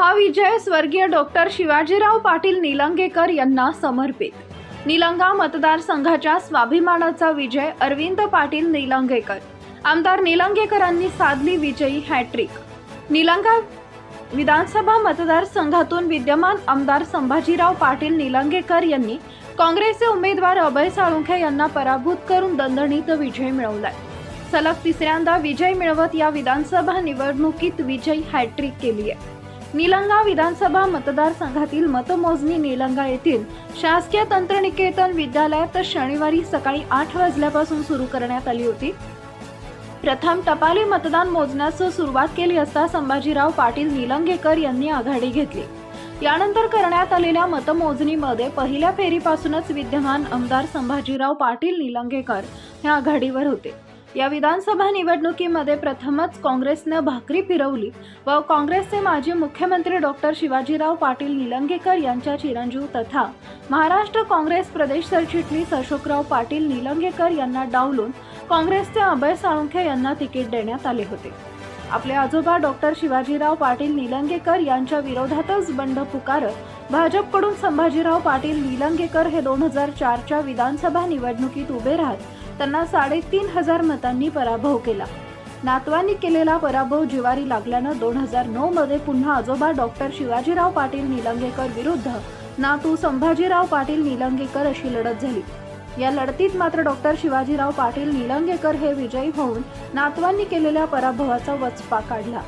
हा विजय स्वर्गीय डॉक्टर शिवाजीराव पाटील निलंगेकर यांना समर्पित. निलंगा मतदारसंघाच्या स्वाभिमानाचा विजय अरविंद पाटील निलंगेकर. आमदार निलंगेकरांनी साधली विजयी हॅट्रिक. निलंगा विधानसभा मतदारसंघातून विद्यमान आमदार संभाजीराव पाटील निलंगेकर यांनी काँग्रेसचे उमेदवार अभय साळुंखे यांना पराभूत करून दणदणीत विजय मिळवलाय. सलग तिसऱ्यांदा विजय मिळवत या विधानसभा निवडणुकीत विजयी हॅट्रिक केली आहे निलंगा विधानसभा मतदारसंघातील मतमोजणी निलंगा येथील शासकीय तंत्रनिकेतन विद्यालयात शनिवारी सकाळी आठ वाजल्यापासून सुरू करण्यात आली होती. प्रथम टपाली मतदान मोजण्यास सुरुवात केली असता संभाजीराव पाटील निलंगेकर यांनी आघाडी घेतली. यानंतर करण्यात आलेल्या मतमोजणीमध्ये पहिल्या फेरीपासूनच विद्यमान आमदार संभाजीराव पाटील निलंगेकर हे आघाडीवर होते. या विधानसभा निवडणुकीमध्ये प्रथमच काँग्रेसनं भाकरी फिरवली व काँग्रेसचे माजी मुख्यमंत्री डॉक्टर शिवाजीराव पाटील निलंगेकर यांच्या चिरंजीव तथा महाराष्ट्र काँग्रेस प्रदेश सरचिटणीस अशोकराव पाटील निलंगेकर यांना डावलून काँग्रेसचे अभय साळुंखे यांना तिकीट देण्यात आले होते. आपले आजोबा डॉक्टर शिवाजीराव पाटील निलंगेकर यांच्या विरोधातच बंड पुकारत भाजपकडून संभाजीराव पाटील निलंगेकर हे दोन हजार चारच्या विधानसभा निवडणुकीत उभे राहत त्यांना साडेतीन हजार मतांनी पराभव केला. नातवांनी केलेला पराभव जिवारी लागल्यानं दोन हजार नऊ मध्ये पुन्हा आजोबा डॉक्टर शिवाजीराव पाटील निलंगेकर विरुद्ध नातू संभाजीराव पाटील निलंगेकर अशी लढत झाली. या लढतीत मात्र डॉक्टर शिवाजीराव पाटील निलंगेकर हे विजयी होऊन नातवांनी केलेल्या पराभवाचा वचपा काढला.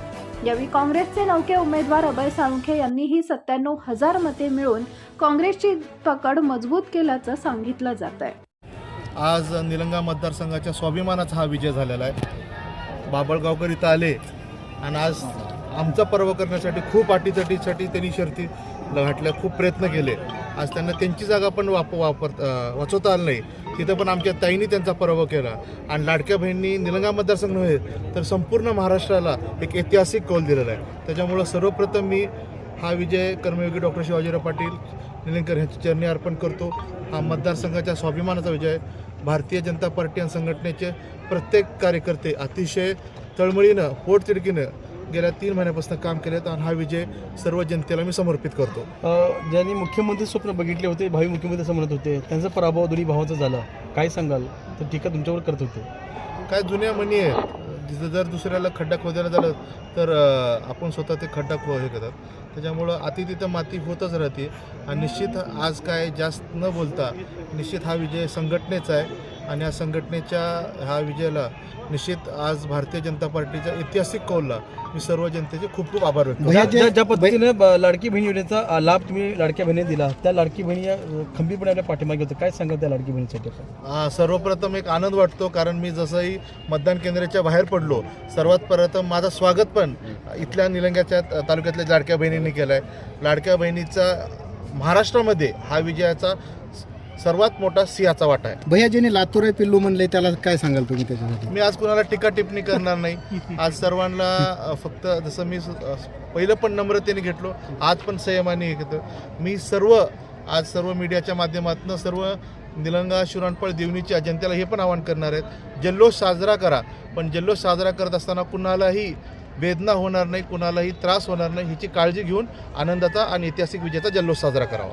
यावेळी काँग्रेसचे नौके उमेदवार अभय साळुंखे यांनीही सत्त्याण्णव हजार मते मिळून काँग्रेसची पकड मजबूत केल्याचं सांगितलं जात आहे आज निलंगा मतदारसंघाच्या स्वाभिमानाचा हा विजय झालेला आहे. बाबळगावकर इथं आले आणि आज आमचा पर्व करण्यासाठी खूप अटीतटीसाठी त्यांनी शर्ती घाटल्या खूप प्रयत्न केले. आज त्यांना त्यांची जागा पण वाप वापर वाचवता आलं नाही. तिथं पण आमच्या ताईंनी त्यांचा पराभव केला. आणि लाडक्या बहिणी निलंगा मतदारसंघ नव्हे तर संपूर्ण महाराष्ट्राला एक ऐतिहासिक कौल दिलेला आहे. त्याच्यामुळं सर्वप्रथम मी हा विजय कर्मयोगी डॉक्टर शिवाजीराव पाटील निलंगकर यांच्या चरणी अर्पण करतो. हा मतदारसंघाच्या स्वाभिमानाचा विजय. भारतीय जनता पार्टी आणि संघटनेचे प्रत्येक कार्यकर्ते अतिशय तळमळीनं पोटतिडकीनं गेल्या तीन महिन्यापासून काम केलेत आणि हा विजय सर्व जनतेला मी समर्पित करतो. ज्यांनी मुख्यमंत्री स्वप्न बघितले होते भावी मुख्यमंत्री असं म्हणत होते त्यांचा पराभव दोन्ही भावाचा झाला. काय सांगाल? तर टीका तुमच्यावर करत होते. काय जुन्या म्हणी आहेत. जिथं जर दुसऱ्याला खड्डा खोदायला झालं तर आपण स्वतः ते खड्डा खो हे करतात. त्याच्यामुळं अति तिथं माती होतच राहते. आणि निश्चित आज काय जास्त न बोलता निश्चित हा विजय संघटनेचा आहे. आणि या संघटनेच्या ह्या विजयाला निश्चित आज भारतीय जनता पार्टीच्या ऐतिहासिक कौलला मी सर्व जनतेचे खूप खूप आभार व्यक्त करतो. ज्या- ज्या ज्या पद्धतीने ब- लाडकी बहीण योजनेचा अ, लाभ तुम्ही लाडक्या बहिणी दिला त्या लाडकी बहिणी या, अ, खंबीरपणे आपल्या पाठीमागे होतं काय सांगाल त्या लाडकी बहिणीसाठी आपण? आ, सर्वप्रथम एक आनंद वाटतो कारण मी जसंही मतदान केंद्राच्या बाहेर पडलो सर्वात प्रथम माझं स्वागत पण इथल्या निलंग्याच्या त- तालुक्यातल्या लाडक्या बहिणींनी केलं आहे लाडक्या बहिणीचा महाराष्ट्रामध्ये हा विजयाचा सर्वात मोठा सिंहाचा वाटा आहे. भैया ज्याने लातूर आहे पिल्लू म्हणले त्याला काय सांगाल तुम्ही त्याच्यासाठी? मी आज कुणाला टीका टिप्पणी करणार नाही. आज सर्वांना अ, फक्त जसं मी स- अ, पहिलं पण नम्रतेने घेतलो आज पण संयमाने हे घेतो मी सर्व आज सर्व मीडियाच्या माध्यमातून सर्व निलंगा शिवरानपळ देवणीच्या जनतेला हे पण आवाहन करणार आहेत जल्लोष साजरा करा. पण जल्लोष साजरा करत असताना कुणालाही वेदना होणार नाही कुणालाही त्रास होणार नाही ह्याची काळजी घेऊन आनंदाचा आणि ऐतिहासिक विजयाचा जल्लोष साजरा करावा.